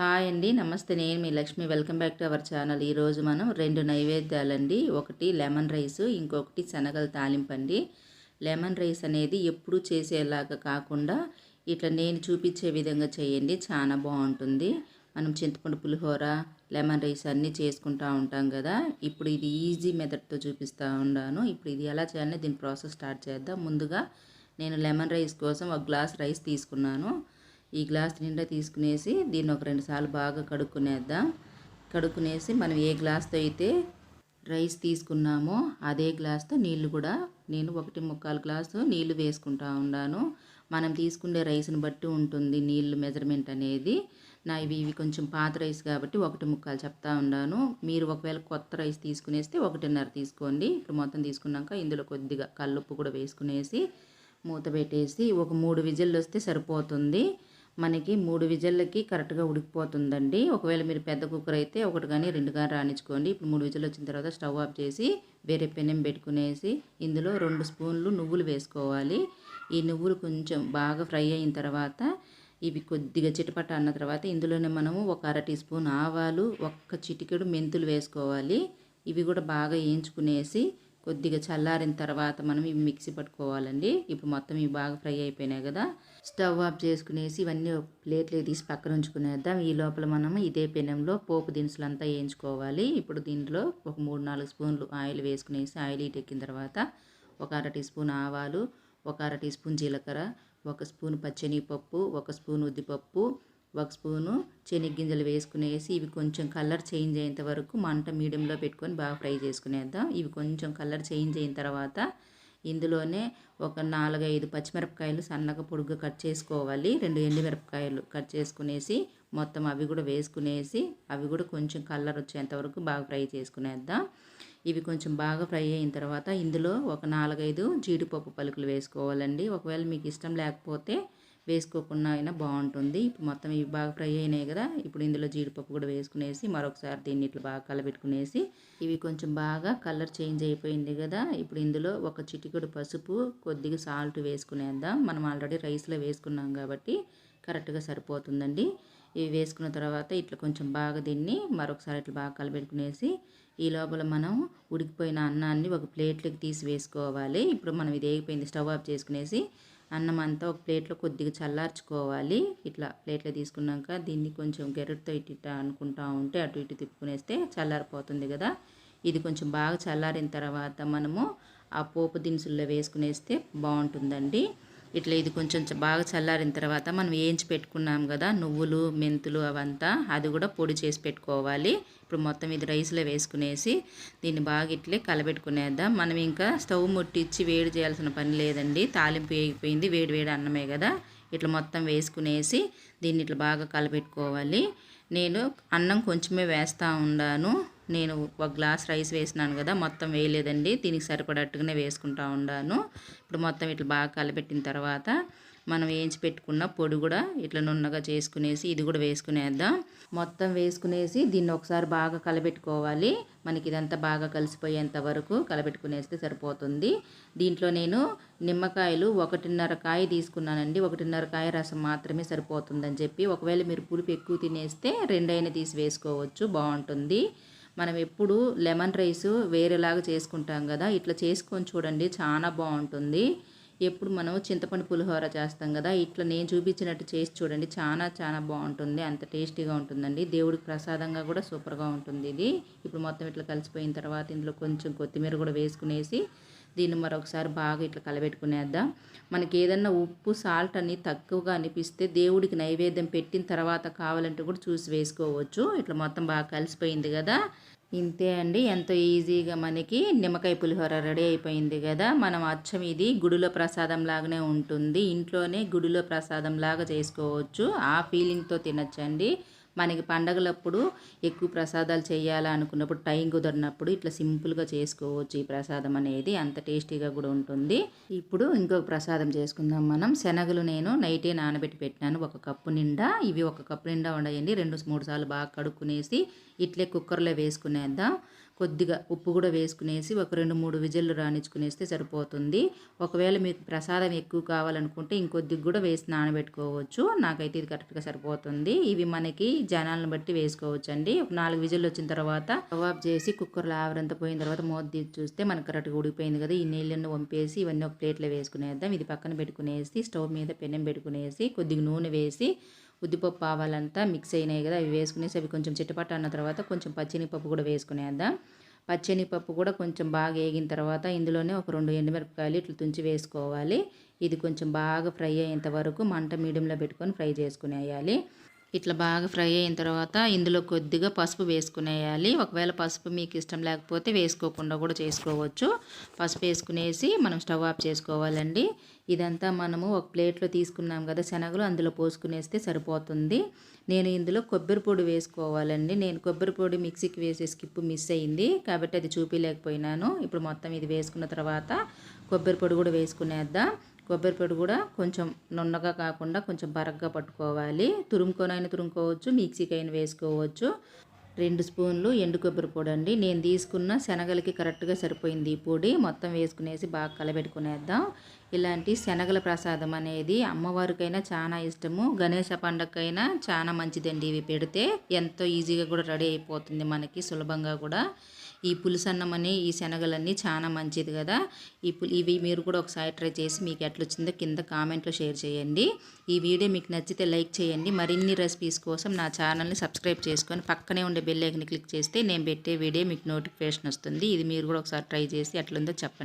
Hi అండి నమస్తే. నేను మీ Lakshmi. Welcome back to our channel. ఈరోజు మనం రెండు నైవేద్యాలండి. ఒకటి లెమన్ రైస్ ఇంకొకటి శనగల తాలింపు అండి. లెమన్ రైస్ అనేది ఎప్పుడు చేసేలాగా కాకుండా ఇట్లా నేను చూపించే విధంగా చేయండి. చాలా బాగుంటుంది. మనం చింతపండు పులిహోర లెమన్ రైస్ అన్నీ చేసుకుంటూ ఉంటాం కదా. ఇప్పుడు ఇది ఈజీ మెథడ్తో చూపిస్తూ ఉన్నాను. ఇప్పుడు ఇది ఎలా చేయాలని దీని ప్రాసెస్ స్టార్ట్ చేద్దాం. ముందుగా నేను లెమన్ రైస్ కోసం ఒక గ్లాస్ రైస్ తీసుకున్నాను. ఈ గ్లాస్ నిండా తీసుకునేసి దీన్ని ఒక రెండు సార్లు బాగా కడుక్కునేద్దాం. కడుక్కునేసి మనం ఏ గ్లాస్తో అయితే రైస్ తీసుకున్నామో అదే గ్లాస్తో నీళ్ళు కూడా నేను ఒకటి ముక్కాలు గ్లాసు నీళ్ళు వేసుకుంటా ఉన్నాను మనం తీసుకునే రైస్ని బట్టి ఉంటుంది నీళ్ళు మెజర్మెంట్ అనేది. నా ఇవి ఇవి కొంచెం పాత రైస్ కాబట్టి ఒకటి ముక్కాలు చెప్తా ఉన్నాను మీరు ఒకవేళ కొత్త రైస్ తీసుకునేస్తే ఒకటిన్నర తీసుకోండి. ఇప్పుడు మొత్తం తీసుకున్నాక ఇందులో కొద్దిగా కల్లుప్పు కూడా వేసుకునేసి మూత పెట్టేసి ఒక మూడు విజిల్లు వస్తే సరిపోతుంది. మనకి మూడు విజిల్లకి కరెక్ట్గా ఉడికిపోతుందండి. ఒకవేళ మీరు పెద్ద కుక్కర్ అయితే ఒకటి కానీ రెండు కానీ రాణించుకోండి ఇప్పుడు మూడు విజిల్లు వచ్చిన తర్వాత స్టవ్ ఆఫ్ చేసి వేరే పెనం పెట్టుకునేసి ఇందులో రెండు స్పూన్లు నువ్వులు వేసుకోవాలి. ఈ నువ్వులు కొంచెం బాగా ఫ్రై అయిన తర్వాత ఇవి కొద్దిగా చిటపట అన్న తర్వాత ఇందులోనే మనము ఒక అర టీ స్పూన్ ఆవాలు ఒక్క చిటికెడు మెంతులు వేసుకోవాలి. ఇవి కూడా బాగా వేయించుకునేసి కొద్దిగా చల్లారిన తర్వాత మనం ఇవి మిక్సీ పట్టుకోవాలండి. ఇప్పుడు మొత్తం ఇవి బాగా ఫ్రై అయిపోయినాయి కదా. స్టవ్ ఆఫ్ చేసుకునేసి ఇవన్నీ ఒక ప్లేట్లో తీసి పక్కన ఉంచుకునేద్దాం. ఈ లోపల మనం ఇదే పెనంలో పోపు దినుసులు అంతా వేయించుకోవాలి. ఇప్పుడు దీంట్లో ఒక మూడు నాలుగు స్పూన్లు ఆయిల్ వేసుకునేసి ఆయిల్ ఎక్కిన తర్వాత ఒక అర టీ స్పూన్ ఆవాలు ఒక అర టీ స్పూన్ జీలకర్ర ఒక స్పూన్ పచ్చెనగపప్పు ఒక స్పూన్ ఉద్దిపప్పు ఒక స్పూను చెనిగ్గింజలు వేసుకునేసి ఇవి కొంచెం కలర్ చేంజ్ అయ్యేంత వరకు మంట మీడియంలో పెట్టుకొని బాగా ఫ్రై చేసుకునేద్దాం. ఇవి కొంచెం కలర్ చేంజ్ అయిన తర్వాత ఇందులోనే ఒక నాలుగైదు పచ్చిమిరపకాయలు సన్నగా పొడుగ్గా కట్ చేసుకోవాలి. రెండు ఎండుమిరపకాయలు కట్ చేసుకునేసి మొత్తం అవి కూడా వేసుకునేసి అవి కూడా కొంచెం కలర్ వచ్చేంత వరకు బాగా ఫ్రై చేసుకునేద్దాం. ఇవి కొంచెం బాగా ఫ్రై అయిన తర్వాత ఇందులో ఒక నాలుగైదు జీడిపప్పు పలుకులు వేసుకోవాలండి. ఒకవేళ మీకు ఇష్టం లేకపోతే వేసుకోకుండా అయినా బాగుంటుంది. ఇప్పుడు మొత్తం ఇవి బాగా ఫ్రై అయినాయి కదా ఇప్పుడు ఇందులో జీడిపప్పు కూడా వేసుకునేసి మరొకసారి దీన్ని ఇట్లా బాగా కలబెట్టుకునేసి ఇవి కొంచెం బాగా కలర్ చేంజ్ అయిపోయింది కదా ఇప్పుడు ఇందులో ఒక చిటికెడు పసుపు కొద్దిగా సాల్ట్ వేసుకునేద్దాం. మనం ఆల్రెడీ రైస్లో వేసుకున్నాం కాబట్టి కరెక్ట్గా సరిపోతుందండి. ఇవి వేసుకున్న తర్వాత ఇట్లా కొంచెం బాగా దీన్ని మరొకసారి ఇట్లా బాగా కలబెట్టుకునేసి ఈ లోపల మనం ఉడికిపోయిన అన్నాన్ని ఒక ప్లేట్లోకి తీసి వేసుకోవాలి. ఇప్పుడు మనం ఇది వేగిపోయింది స్టవ్ ఆఫ్ చేసుకునేసి అన్నం అంతా ఒక ప్లేట్లో కొద్దిగా చల్లార్చుకోవాలి. ఇట్లా ప్లేట్లో తీసుకున్నాక దీన్ని కొంచెం గెరటితో ఇటు ఇట్లా అనుకుంటా ఉంటే అటు ఇటు తిప్పుకునేస్తే చల్లారిపోతుంది కదా. ఇది కొంచెం బాగా చల్లారిన తర్వాత మనము ఆ పోపు దినుసుల్లో వేసుకునేస్తే బాగుంటుందండి. ఇట్లా ఇది కొంచెం బాగా చల్లారిన తర్వాత మనం వేయించి పెట్టుకున్నాం కదా నువ్వులు మెంతులు అవంతా అది కూడా పొడి చేసి పెట్టుకోవాలి. ఇప్పుడు మొత్తం ఇది రైస్లో వేసుకునేసి దీన్ని బాగా ఇట్లే కలబెట్టుకునేద్దాం. మనం ఇంకా స్టవ్ ముట్టించి వేడి చేయాల్సిన పని లేదండి. తాలింపు వేగిపోయింది వేడి వేడి అన్నమే కదా. ఇట్లా మొత్తం వేసుకునేసి దీన్ని ఇట్లా బాగా కలబెట్టుకోవాలి. నేను అన్నం కొంచెమే వేస్తూ ఉన్నాను నేను ఒక గ్లాస్ రైస్ వేసినాను కదా మొత్తం వేయలేదండి. దీనికి సరిపడట్టుగానే వేసుకుంటా ఉన్నాను ఇప్పుడు మొత్తం ఇట్లా బాగా కలపెట్టిన తర్వాత మనం వేయించి పెట్టుకున్న పొడి కూడా ఇట్లా నున్నగా చేసుకునేసి ఇది కూడా వేసుకునేద్దాం. మొత్తం వేసుకునేసి దీన్ని ఒకసారి బాగా కలబెట్టుకోవాలి. మనకి ఇదంతా బాగా కలిసిపోయేంత వరకు కలబెట్టుకునేస్తే సరిపోతుంది. దీంట్లో నేను నిమ్మకాయలు ఒకటిన్నర కాయ తీసుకున్నానండి. ఒకటిన్నర కాయ రసం మాత్రమే సరిపోతుందని చెప్పి ఒకవేళ మీరు పులుపు ఎక్కువ తినేస్తే రెండైనా తీసి వేసుకోవచ్చు బాగుంటుంది. మనం ఎప్పుడు లెమన్ రైస్ వేరేలాగా చేసుకుంటాం కదా ఇట్లా చేసుకొని చూడండి చాలా బాగుంటుంది. ఎప్పుడు మనం చింతపండు పులిహోర చేస్తాం కదా ఇట్లా నేను చూపించినట్టు చేసి చూడండి చాలా చాలా బాగుంటుంది. అంత టేస్టీగా ఉంటుందండి. దేవుడికి ప్రసాదంగా కూడా సూపర్గా ఉంటుంది ఇది. ఇప్పుడు మొత్తం ఇట్లా కలిసిపోయిన తర్వాత ఇందులో కొంచెం కొత్తిమీర కూడా వేసుకునేసి దీన్ని మరొకసారి బాగా ఇట్లా కలబెట్టుకునేద్దాం. మనకి ఏదన్నా ఉప్పు సాల్ట్ అని తక్కువగా అనిపిస్తే దేవుడికి నైవేద్యం పెట్టిన తర్వాత కావాలంటే కూడా చూసి వేసుకోవచ్చు. ఇట్లా మొత్తం బాగా కలిసిపోయింది కదా. ఇంతే అండి. ఎంతో ఈజీగా మనకి నిమ్మకాయ పులిహోర రెడీ అయిపోయింది కదా. మనం అచ్చం ఇది గుడిలో ప్రసాదం లాగానే ఉంటుంది. ఇంట్లోనే గుడిలో ప్రసాదం లాగా చేసుకోవచ్చు. ఆ ఫీలింగ్తో తినచ్చండి. మనకి పండగలప్పుడు ఎక్కువ ప్రసాదాలు చేయాలనుకున్నప్పుడు టైం కుదరినప్పుడు ఇట్లా సింపుల్గా చేసుకోవచ్చు ఈ ప్రసాదం అనేది. అంత టేస్టీగా కూడా ఉంటుంది. ఇప్పుడు ఇంకొక ప్రసాదం చేసుకుందాం మనం. శనగలు నేను నైటే నానబెట్టి పెట్టినాను. ఒక కప్పు నిండా. ఇవి ఒక కప్పు నిండా ఉండయండి రెండు మూడు సార్లు బాగా కడుక్కునేసి ఇట్లే కుక్కర్లో వేసుకునేద్దాం. కొద్దిగా ఉప్పు కూడా వేసుకునేసి ఒక రెండు మూడు విజిల్లు రాణించుకునేస్తే సరిపోతుంది. ఒకవేళ మీకు ప్రసాదం ఎక్కువ కావాలనుకుంటే ఇంకొద్దిగా కూడా వేసి నానబెట్టుకోవచ్చు. నాకైతే ఇది కరెక్ట్గా సరిపోతుంది. ఇవి మనకి జనాలను బట్టి వేసుకోవచ్చు అండి ఒక నాలుగు విజిల్లు వచ్చిన తర్వాత కబాబ్ చేసి కుక్కర్లో ఆవరంత పోయిన తర్వాత మూత తీసి చూస్తే మనకు కరెక్ట్గా ఉడికిపోయింది కదా. ఈ నీళ్ళని వంపేసి ఇవన్నీ ఒక ప్లేట్లో వేసుకునేద్దాం. ఇది పక్కన పెట్టుకునేసి స్టవ్ మీద పెనం పెట్టుకునేసి కొద్దిగా నూనె వేసి ఉద్దిపప్పు ఆవాలంతా మిక్స్ అయినాయి కదా అవి వేసుకునేసి అవి కొంచెం చిట్టపట్ట అన్న తర్వాత కొంచెం పచ్చినిపప్పు కూడా వేసుకునేద్దాం పచ్చినిపప్పు కూడా కొంచెం బాగా వేగిన తర్వాత ఇందులోనే ఒక రెండు ఎండుమిరపకాయలు ఇట్లా తుంచి వేసుకోవాలి. ఇది కొంచెం బాగా ఫ్రై అయ్యేంత వరకు మంట మీడియంలో పెట్టుకొని ఫ్రై చేసుకునేయాలి. ఇట్లా బాగా ఫ్రై అయిన తర్వాత ఇందులో కొద్దిగా పసుపు వేసుకునేయాలి. ఒకవేళ పసుపు మీకు ఇష్టం లేకపోతే వేసుకోకుండా కూడా చేసుకోవచ్చు. పసుపు వేసుకునేసి మనం స్టవ్ ఆఫ్ చేసుకోవాలండి. ఇదంతా మనము ఒక ప్లేట్లో తీసుకున్నాం కదా శనగలు అందులో పోసుకునేస్తే సరిపోతుంది. నేను ఇందులో కొబ్బరి పొడి వేసుకోవాలండి. నేను కొబ్బరి పొడి మిక్సీకి వేసే స్కిప్ మిస్ అయింది. కాబట్టి అది చూపించలేకపోయినాను ఇప్పుడు మొత్తం ఇది వేసుకున్న తర్వాత కొబ్బరి పొడి కూడా వేసుకునేద్దాం. కొబ్బరి పొడి కూడా కొంచెం నున్నగా కాకుండా కొంచెం బరగ్గా పట్టుకోవాలి. తురుముకొనైనా తురుముకోవచ్చు మిక్సీకి అయినా వేసుకోవచ్చు. రెండు స్పూన్లు ఎండు కొబ్బరి పొడి అండి. నేను తీసుకున్న శనగలకి కరెక్ట్గా సరిపోయింది ఈ పొడి. మొత్తం వేసుకునేసి బాగా కలబెట్టుకునేద్దాం. ఇలాంటి శనగల ప్రసాదం అనేది అమ్మవారికైనా చాలా ఇష్టము. గణేష పండగకైనా చాలా మంచిదండి ఇవి పెడితే. ఎంతో ఈజీగా కూడా రెడీ అయిపోతుంది మనకి సులభంగా కూడా. ఈ పులుసన్నం అని ఈ శనగలన్నీ చాలా మంచిది కదా. ఈ ఇవి మీరు కూడా ఒకసారి ట్రై చేసి మీకు ఎట్లా వచ్చిందో కింద కామెంట్లో షేర్ చేయండి. ఈ వీడియో మీకు నచ్చితే లైక్ చేయండి. మరిన్ని రెసిపీస్ కోసం నా ఛానల్ని సబ్స్క్రైబ్ చేసుకొని పక్కనే ఉండే బెల్ ఐకన్ క్లిక్ చేస్తే నేను పెట్టే వీడియో మీకు నోటిఫికేషన్ వస్తుంది. ఇది మీరు కూడా ఒకసారి ట్రై చేసి ఎట్లుందో చెప్పండి.